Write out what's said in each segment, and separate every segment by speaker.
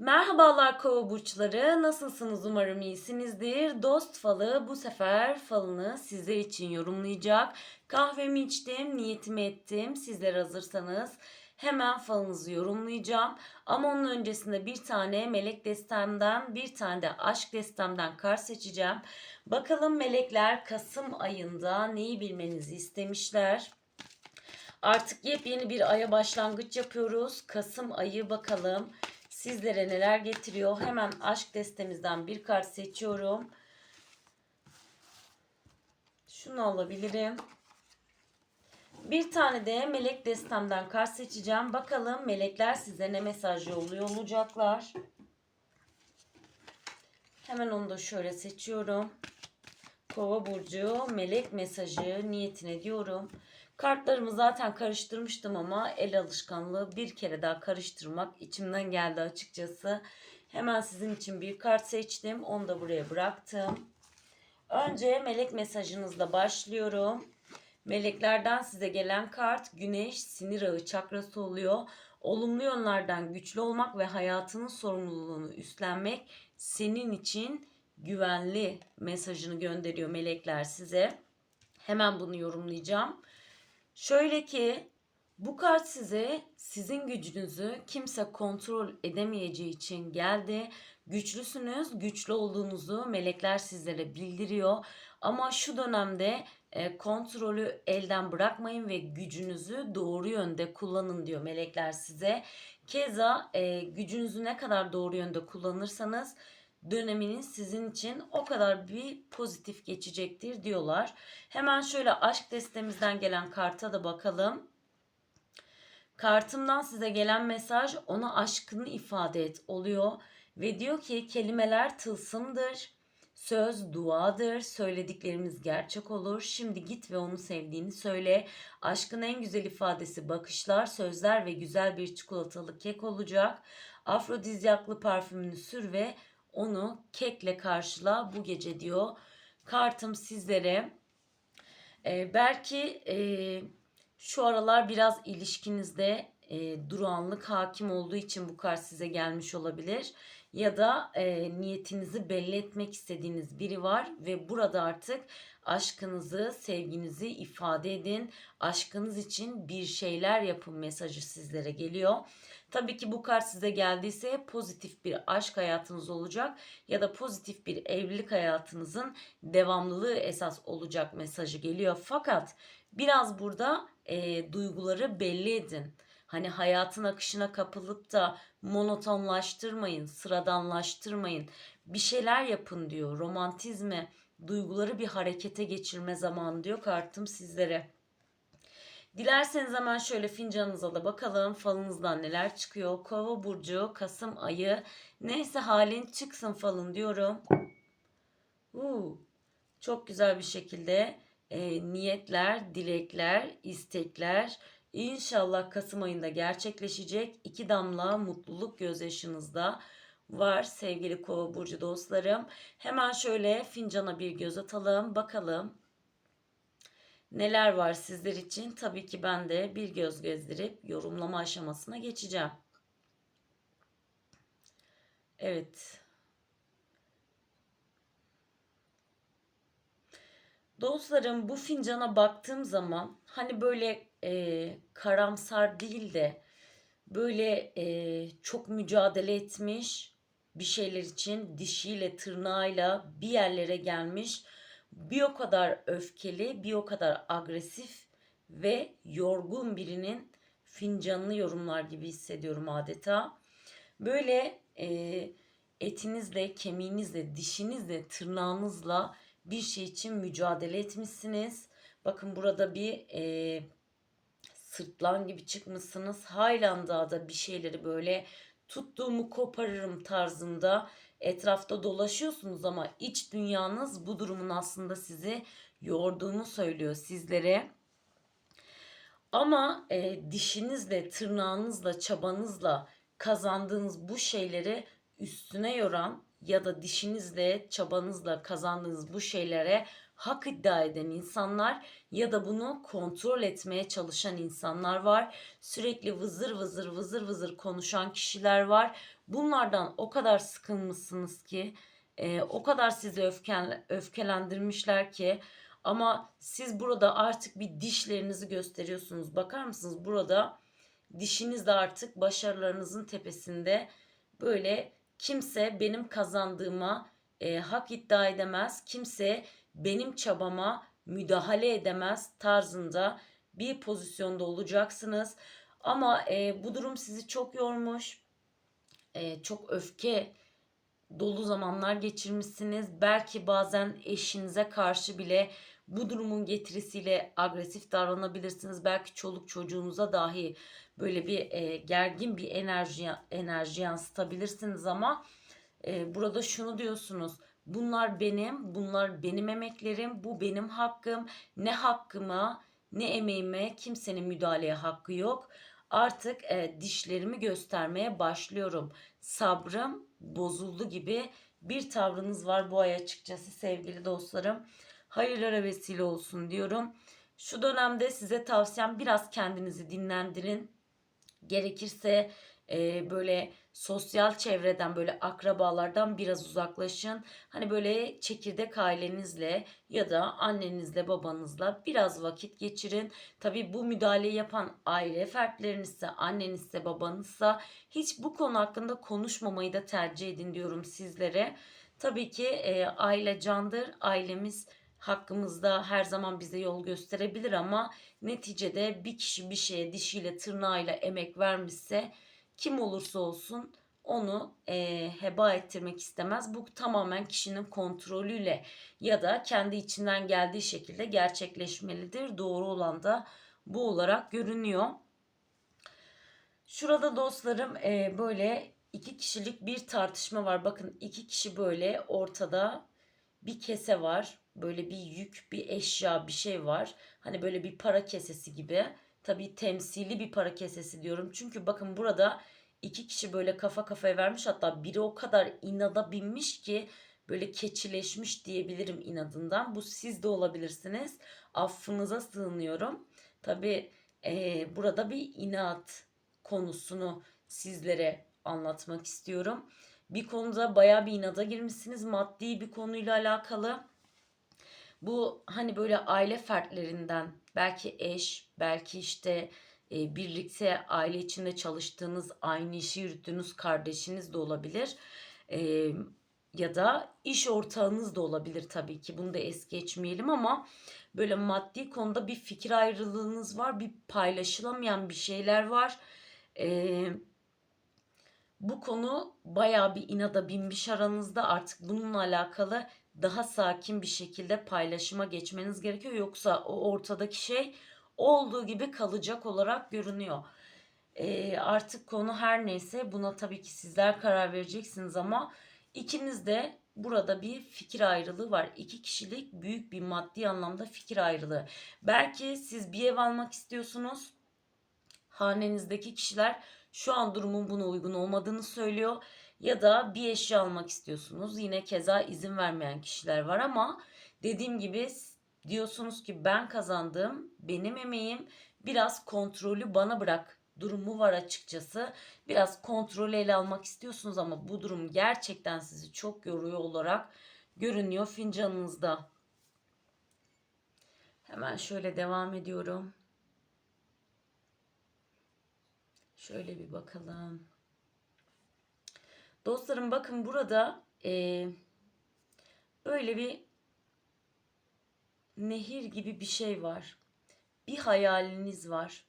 Speaker 1: Merhabalar kova burçları. Nasılsınız? Umarım iyisinizdir. Dost falı bu sefer falını sizler için yorumlayacak. Kahvemi içtim, niyetimi ettim. Sizler hazırsanız hemen falınızı yorumlayacağım. Ama onun öncesinde bir tane melek destemden, bir tane de aşk destemden kart seçeceğim. Bakalım melekler Kasım ayında neyi bilmenizi istemişler. Artık yepyeni bir aya başlangıç yapıyoruz. Kasım ayı bakalım sizlere neler getiriyor. Hemen aşk destemizden bir kart seçiyorum. Şunu alabilirim. Bir tane de melek destemden kart seçeceğim. Bakalım melekler size ne mesaj yolluyor olacaklar. Hemen onu da şöyle seçiyorum. Kova burcu melek mesajı niyetine diyorum. Kartlarımı zaten karıştırmıştım ama el alışkanlığı bir kere daha karıştırmak içimden geldi açıkçası. Hemen sizin için bir kart seçtim. Onu da buraya bıraktım. Önce melek mesajınızla başlıyorum. Meleklerden size gelen kart güneş sinir ağı çakrası oluyor. Olumlu yönlerden güçlü olmak ve hayatının sorumluluğunu üstlenmek senin için güvenli mesajını gönderiyor melekler size. Hemen bunu yorumlayacağım. Şöyle ki bu kart size sizin gücünüzü kimse kontrol edemeyeceği için geldi. Güçlüsünüz, güçlü olduğunuzu melekler sizlere bildiriyor. Ama şu dönemde e, kontrolü elden bırakmayın ve gücünüzü doğru yönde kullanın diyor melekler size. Keza e, gücünüzü ne kadar doğru yönde kullanırsanız döneminiz sizin için o kadar bir pozitif geçecektir diyorlar. Hemen şöyle aşk destemizden gelen karta da bakalım. Kartımdan size gelen mesaj ona aşkını ifade et oluyor ve diyor ki kelimeler tılsımdır. Söz duadır. Söylediklerimiz gerçek olur. Şimdi git ve onu sevdiğini söyle. Aşkın en güzel ifadesi bakışlar, sözler ve güzel bir çikolatalı kek olacak. Afrodizyaklı parfümünü sür ve onu kekle karşıla bu gece diyor. Kartım sizlere. Ee, belki e, şu aralar biraz ilişkinizde e, duranlık hakim olduğu için bu kart size gelmiş olabilir. Ya da e, niyetinizi belli etmek istediğiniz biri var ve burada artık aşkınızı, sevginizi ifade edin. Aşkınız için bir şeyler yapın mesajı sizlere geliyor. Tabii ki bu kart size geldiyse pozitif bir aşk hayatınız olacak ya da pozitif bir evlilik hayatınızın devamlılığı esas olacak mesajı geliyor. Fakat biraz burada e, duyguları belli edin. Hani hayatın akışına kapılıp da monotonlaştırmayın, sıradanlaştırmayın. Bir şeyler yapın diyor. Romantizme, duyguları bir harekete geçirme zamanı diyor kartım sizlere. Dilerseniz hemen şöyle fincanınıza da bakalım falınızdan neler çıkıyor. Kova burcu, Kasım ayı. Neyse halin çıksın falın diyorum. Uu, çok güzel bir şekilde e, niyetler, dilekler, istekler İnşallah Kasım ayında gerçekleşecek. İki damla mutluluk gözyaşınızda var sevgili kova burcu dostlarım. Hemen şöyle fincana bir göz atalım bakalım. Neler var sizler için? Tabii ki ben de bir göz gezdirip yorumlama aşamasına geçeceğim. Evet. Dostlarım bu fincana baktığım zaman hani böyle e, karamsar değil de böyle e, çok mücadele etmiş bir şeyler için dişiyle tırnağıyla bir yerlere gelmiş bir o kadar öfkeli bir o kadar agresif ve yorgun birinin fincanını yorumlar gibi hissediyorum adeta. Böyle e, etinizle, kemiğinizle, dişinizle, tırnağınızla bir şey için mücadele etmişsiniz. Bakın burada bir e, sırtlan gibi çıkmışsınız. Haylanda da bir şeyleri böyle tuttuğumu koparırım tarzında etrafta dolaşıyorsunuz ama iç dünyanız bu durumun aslında sizi yorduğunu söylüyor sizlere. Ama e, dişinizle, tırnağınızla, çabanızla kazandığınız bu şeyleri üstüne yoran ya da dişinizle, çabanızla kazandığınız bu şeylere hak iddia eden insanlar ya da bunu kontrol etmeye çalışan insanlar var. Sürekli vızır vızır vızır vızır konuşan kişiler var. Bunlardan o kadar sıkılmışsınız ki, e, o kadar sizi öfken, öfkelendirmişler ki ama siz burada artık bir dişlerinizi gösteriyorsunuz. Bakar mısınız? Burada dişiniz de artık başarılarınızın tepesinde. Böyle kimse benim kazandığıma e, hak iddia edemez. Kimse benim çabama müdahale edemez tarzında bir pozisyonda olacaksınız. Ama e, bu durum sizi çok yormuş. E, çok öfke dolu zamanlar geçirmişsiniz. Belki bazen eşinize karşı bile bu durumun getirisiyle agresif davranabilirsiniz. Belki çoluk çocuğunuza dahi böyle bir e, gergin bir enerji enerji yansıtabilirsiniz ama e, burada şunu diyorsunuz. Bunlar benim, bunlar benim emeklerim, bu benim hakkım. Ne hakkıma, ne emeğime kimsenin müdahaleye hakkı yok. Artık e, dişlerimi göstermeye başlıyorum. Sabrım bozuldu gibi bir tavrınız var bu ay açıkçası sevgili dostlarım. Hayırlara vesile olsun diyorum. Şu dönemde size tavsiyem biraz kendinizi dinlendirin. Gerekirse e, böyle sosyal çevreden böyle akrabalardan biraz uzaklaşın. Hani böyle çekirdek ailenizle ya da annenizle babanızla biraz vakit geçirin. Tabi bu müdahaleyi yapan aile fertlerinizse annenizse babanızsa hiç bu konu hakkında konuşmamayı da tercih edin diyorum sizlere. Tabii ki e, aile candır. Ailemiz hakkımızda her zaman bize yol gösterebilir ama neticede bir kişi bir şeye dişiyle tırnağıyla emek vermişse kim olursa olsun onu e, heba ettirmek istemez. Bu tamamen kişinin kontrolüyle ya da kendi içinden geldiği şekilde gerçekleşmelidir. Doğru olan da bu olarak görünüyor. Şurada dostlarım e, böyle iki kişilik bir tartışma var. Bakın iki kişi böyle ortada bir kese var. Böyle bir yük, bir eşya, bir şey var. Hani böyle bir para kesesi gibi. Tabii temsili bir para kesesi diyorum. Çünkü bakın burada iki kişi böyle kafa kafaya vermiş. Hatta biri o kadar inada binmiş ki böyle keçileşmiş diyebilirim inadından. Bu siz de olabilirsiniz. Affınıza sığınıyorum. Tabii e, burada bir inat konusunu sizlere anlatmak istiyorum. Bir konuda baya bir inada girmişsiniz. Maddi bir konuyla alakalı. Bu hani böyle aile fertlerinden belki eş, belki işte e, birlikte aile içinde çalıştığınız, aynı işi yürüttüğünüz kardeşiniz de olabilir. E, ya da iş ortağınız da olabilir tabii ki. Bunu da es geçmeyelim ama böyle maddi konuda bir fikir ayrılığınız var. Bir paylaşılamayan bir şeyler var. Eee bu konu baya bir inada binmiş aranızda artık bununla alakalı daha sakin bir şekilde paylaşıma geçmeniz gerekiyor. Yoksa o ortadaki şey olduğu gibi kalacak olarak görünüyor. Ee, artık konu her neyse buna tabii ki sizler karar vereceksiniz ama ikiniz de burada bir fikir ayrılığı var. İki kişilik büyük bir maddi anlamda fikir ayrılığı. Belki siz bir ev almak istiyorsunuz. Hanenizdeki kişiler şu an durumun buna uygun olmadığını söylüyor. Ya da bir eşya almak istiyorsunuz. Yine keza izin vermeyen kişiler var ama dediğim gibi diyorsunuz ki ben kazandım, benim emeğim, biraz kontrolü bana bırak durumu var açıkçası. Biraz kontrolü ele almak istiyorsunuz ama bu durum gerçekten sizi çok yoruyor olarak görünüyor fincanınızda. Hemen şöyle devam ediyorum. Şöyle bir bakalım. Dostlarım bakın burada e, böyle bir nehir gibi bir şey var. Bir hayaliniz var.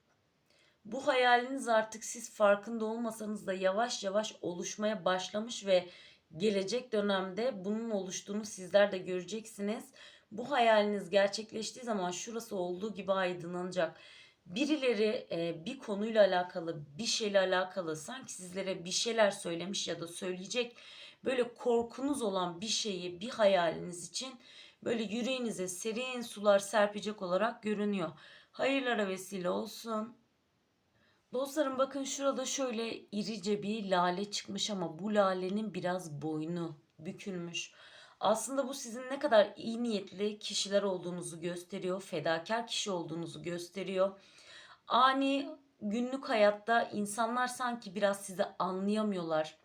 Speaker 1: Bu hayaliniz artık siz farkında olmasanız da yavaş yavaş oluşmaya başlamış ve gelecek dönemde bunun oluştuğunu sizler de göreceksiniz. Bu hayaliniz gerçekleştiği zaman şurası olduğu gibi aydınlanacak birileri e, bir konuyla alakalı bir şeyle alakalı sanki sizlere bir şeyler söylemiş ya da söyleyecek böyle korkunuz olan bir şeyi bir hayaliniz için böyle yüreğinize serin sular serpecek olarak görünüyor. Hayırlara vesile olsun. Dostlarım bakın şurada şöyle irice bir lale çıkmış ama bu lalenin biraz boynu bükülmüş. Aslında bu sizin ne kadar iyi niyetli kişiler olduğunuzu gösteriyor, fedakar kişi olduğunuzu gösteriyor. Ani günlük hayatta insanlar sanki biraz sizi anlayamıyorlar.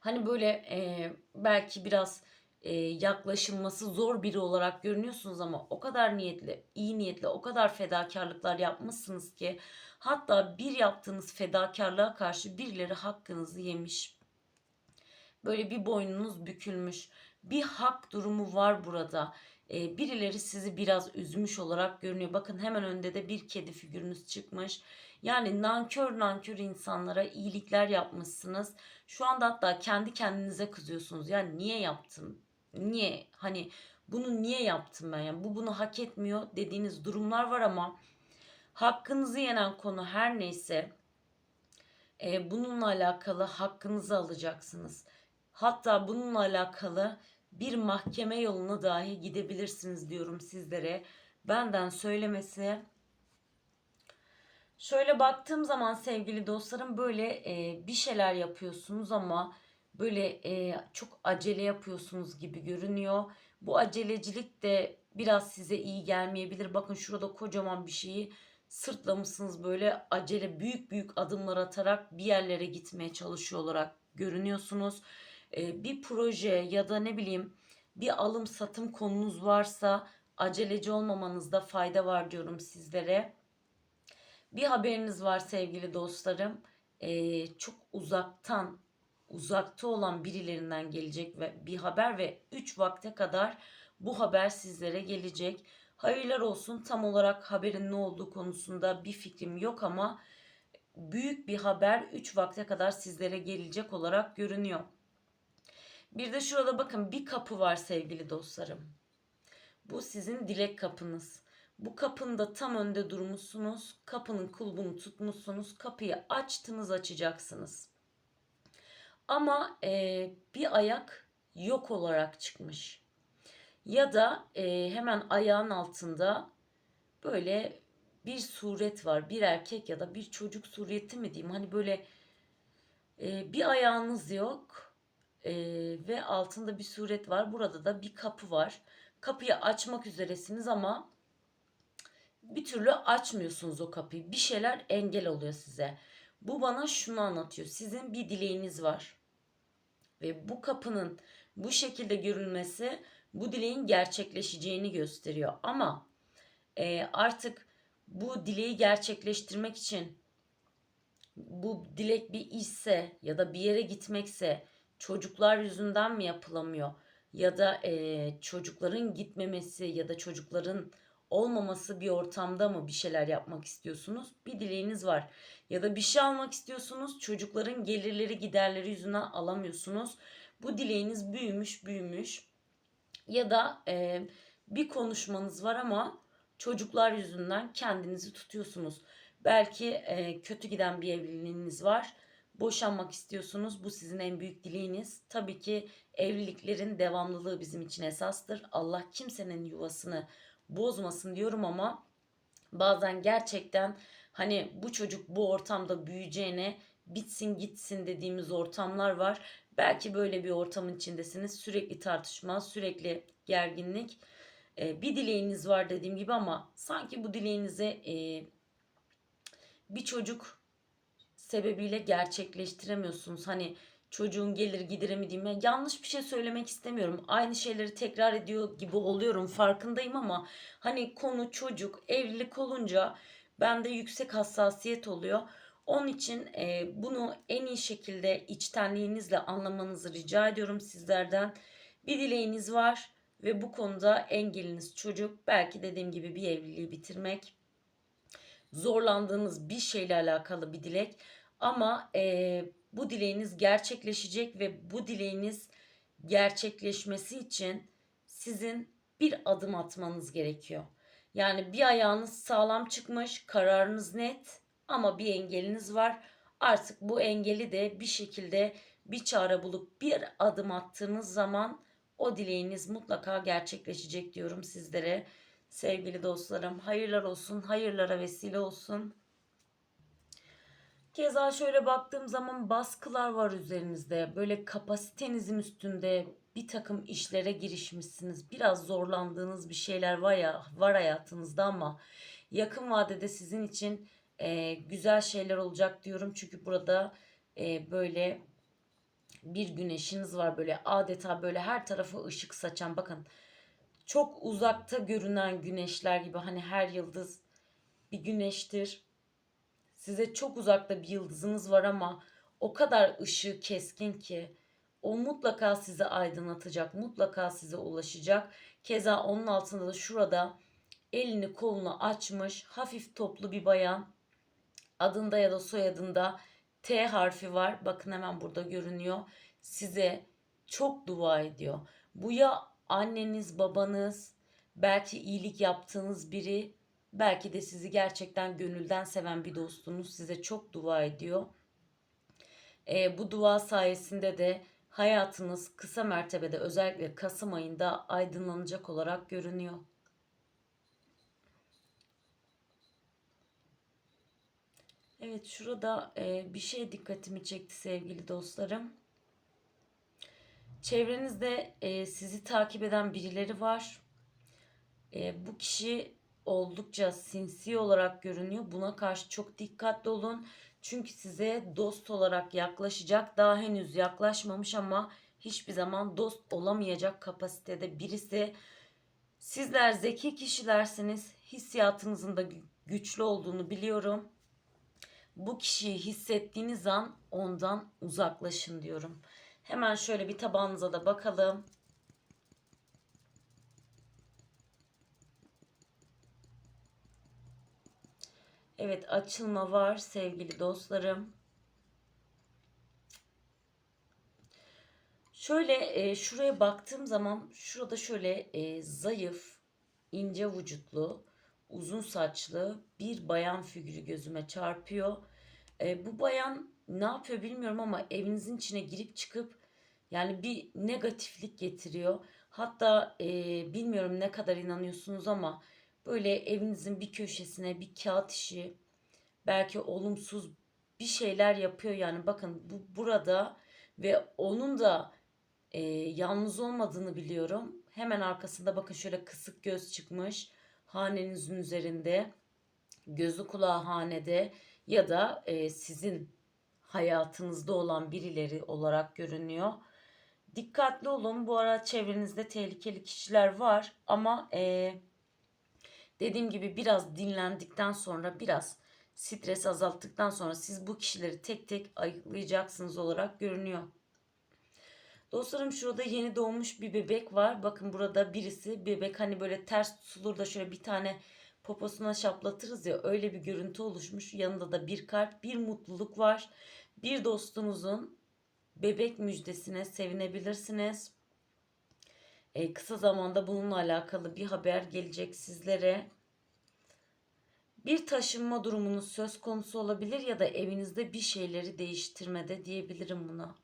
Speaker 1: Hani böyle e, belki biraz e, yaklaşılması zor biri olarak görünüyorsunuz ama o kadar niyetli, iyi niyetli, o kadar fedakarlıklar yapmışsınız ki hatta bir yaptığınız fedakarlığa karşı birileri hakkınızı yemiş. Böyle bir boynunuz bükülmüş. Bir hak durumu var burada. E, birileri sizi biraz üzmüş olarak görünüyor. Bakın hemen önde de bir kedi figürünüz çıkmış. Yani nankör nankör insanlara iyilikler yapmışsınız. Şu anda hatta kendi kendinize kızıyorsunuz. Yani niye yaptım? Niye? Hani bunu niye yaptım ben? Yani bu bunu hak etmiyor dediğiniz durumlar var ama hakkınızı yenen konu her neyse e, bununla alakalı hakkınızı alacaksınız. Hatta bununla alakalı bir mahkeme yoluna dahi gidebilirsiniz diyorum sizlere. Benden söylemesi. Şöyle baktığım zaman sevgili dostlarım böyle e, bir şeyler yapıyorsunuz ama böyle e, çok acele yapıyorsunuz gibi görünüyor. Bu acelecilik de biraz size iyi gelmeyebilir. Bakın şurada kocaman bir şeyi sırtlamışsınız böyle acele büyük büyük adımlar atarak bir yerlere gitmeye çalışıyor olarak görünüyorsunuz. E, bir proje ya da ne bileyim bir alım satım konunuz varsa aceleci olmamanızda fayda var diyorum sizlere. Bir haberiniz var sevgili dostlarım. Ee, çok uzaktan uzakta olan birilerinden gelecek ve bir haber ve 3 vakte kadar bu haber sizlere gelecek. Hayırlar olsun tam olarak haberin ne olduğu konusunda bir fikrim yok ama büyük bir haber 3 vakte kadar sizlere gelecek olarak görünüyor. Bir de şurada bakın bir kapı var sevgili dostlarım. Bu sizin dilek kapınız. Bu kapının da tam önde durmuşsunuz. Kapının kulbunu tutmuşsunuz. Kapıyı açtınız açacaksınız. Ama e, bir ayak yok olarak çıkmış. Ya da e, hemen ayağın altında böyle bir suret var. Bir erkek ya da bir çocuk sureti mi diyeyim. Hani böyle e, bir ayağınız yok e, ve altında bir suret var. Burada da bir kapı var. Kapıyı açmak üzeresiniz ama bir türlü açmıyorsunuz o kapıyı. Bir şeyler engel oluyor size. Bu bana şunu anlatıyor. Sizin bir dileğiniz var. Ve bu kapının bu şekilde görünmesi bu dileğin gerçekleşeceğini gösteriyor. Ama e, artık bu dileği gerçekleştirmek için bu dilek bir işse ya da bir yere gitmekse çocuklar yüzünden mi yapılamıyor? Ya da e, çocukların gitmemesi ya da çocukların olmaması bir ortamda mı bir şeyler yapmak istiyorsunuz? Bir dileğiniz var. Ya da bir şey almak istiyorsunuz. Çocukların gelirleri giderleri yüzünden alamıyorsunuz. Bu dileğiniz büyümüş büyümüş. Ya da e, bir konuşmanız var ama çocuklar yüzünden kendinizi tutuyorsunuz. Belki e, kötü giden bir evliliğiniz var. Boşanmak istiyorsunuz. Bu sizin en büyük dileğiniz. Tabii ki evliliklerin devamlılığı bizim için esastır. Allah kimsenin yuvasını bozmasın diyorum ama bazen gerçekten hani bu çocuk bu ortamda büyüyeceğine bitsin gitsin dediğimiz ortamlar var. Belki böyle bir ortamın içindesiniz. Sürekli tartışma, sürekli gerginlik. Ee, bir dileğiniz var dediğim gibi ama sanki bu dileğinize e, bir çocuk sebebiyle gerçekleştiremiyorsunuz. Hani çocuğun gelir diyeyim. Yani yanlış bir şey söylemek istemiyorum. Aynı şeyleri tekrar ediyor gibi oluyorum farkındayım ama hani konu çocuk evlilik olunca bende yüksek hassasiyet oluyor. Onun için e, bunu en iyi şekilde içtenliğinizle anlamanızı rica ediyorum sizlerden. Bir dileğiniz var ve bu konuda engeliniz çocuk. Belki dediğim gibi bir evliliği bitirmek. Zorlandığınız bir şeyle alakalı bir dilek. Ama e, bu dileğiniz gerçekleşecek ve bu dileğiniz gerçekleşmesi için sizin bir adım atmanız gerekiyor. Yani bir ayağınız sağlam çıkmış, kararınız net ama bir engeliniz var. Artık bu engeli de bir şekilde bir çare bulup bir adım attığınız zaman o dileğiniz mutlaka gerçekleşecek diyorum sizlere. Sevgili dostlarım hayırlar olsun, hayırlara vesile olsun. Keza şöyle baktığım zaman baskılar var üzerinizde. Böyle kapasitenizin üstünde bir takım işlere girişmişsiniz. Biraz zorlandığınız bir şeyler var ya var hayatınızda ama yakın vadede sizin için e, güzel şeyler olacak diyorum. Çünkü burada e, böyle bir güneşiniz var böyle adeta böyle her tarafa ışık saçan bakın çok uzakta görünen güneşler gibi hani her yıldız bir güneştir. Size çok uzakta bir yıldızınız var ama o kadar ışığı keskin ki o mutlaka sizi aydınlatacak, mutlaka size ulaşacak. Keza onun altında da şurada elini kolunu açmış hafif toplu bir bayan adında ya da soyadında T harfi var. Bakın hemen burada görünüyor. Size çok dua ediyor. Bu ya anneniz, babanız, belki iyilik yaptığınız biri, belki de sizi gerçekten gönülden seven bir dostunuz size çok dua ediyor. E, bu dua sayesinde de hayatınız kısa mertebede özellikle Kasım ayında aydınlanacak olarak görünüyor. Evet şurada e, bir şey dikkatimi çekti sevgili dostlarım. Çevrenizde e, sizi takip eden birileri var. E, bu kişi oldukça sinsi olarak görünüyor. Buna karşı çok dikkatli olun. Çünkü size dost olarak yaklaşacak. Daha henüz yaklaşmamış ama hiçbir zaman dost olamayacak kapasitede birisi. Sizler zeki kişilersiniz. Hissiyatınızın da güçlü olduğunu biliyorum. Bu kişiyi hissettiğiniz an ondan uzaklaşın diyorum. Hemen şöyle bir tabağınıza da bakalım. Evet açılma var sevgili dostlarım. Şöyle e, şuraya baktığım zaman şurada şöyle e, zayıf, ince vücutlu, uzun saçlı bir bayan figürü gözüme çarpıyor. E, bu bayan ne yapıyor bilmiyorum ama evinizin içine girip çıkıp yani bir negatiflik getiriyor. Hatta e, bilmiyorum ne kadar inanıyorsunuz ama böyle evinizin bir köşesine bir kağıt işi belki olumsuz bir şeyler yapıyor yani bakın bu burada ve onun da e, yalnız olmadığını biliyorum. Hemen arkasında bakın şöyle kısık göz çıkmış hanenizin üzerinde gözü kulağı hanede ya da e, sizin hayatınızda olan birileri olarak görünüyor. Dikkatli olun. Bu ara çevrenizde tehlikeli kişiler var ama e, dediğim gibi biraz dinlendikten sonra biraz stres azalttıktan sonra siz bu kişileri tek tek ayıklayacaksınız olarak görünüyor. Dostlarım şurada yeni doğmuş bir bebek var. Bakın burada birisi bebek hani böyle ters tutulur da şöyle bir tane poposuna şaplatırız ya öyle bir görüntü oluşmuş. Yanında da bir kalp, bir mutluluk var. Bir dostunuzun bebek müjdesine sevinebilirsiniz. E, kısa zamanda bununla alakalı bir haber gelecek sizlere. Bir taşınma durumunuz söz konusu olabilir ya da evinizde bir şeyleri değiştirmede diyebilirim buna.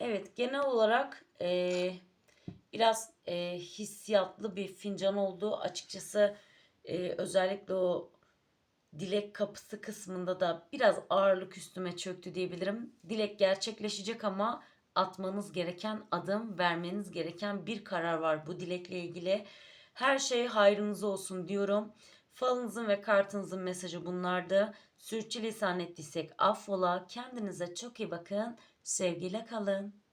Speaker 1: Evet genel olarak e, biraz e, hissiyatlı bir fincan oldu. Açıkçası e, özellikle o dilek kapısı kısmında da biraz ağırlık üstüme çöktü diyebilirim. Dilek gerçekleşecek ama atmanız gereken adım, vermeniz gereken bir karar var bu dilekle ilgili. Her şey hayrınıza olsun diyorum. Falınızın ve kartınızın mesajı bunlardı. Sürçülisan ettiysek affola. Kendinize çok iyi bakın. Sevgiyle kalın.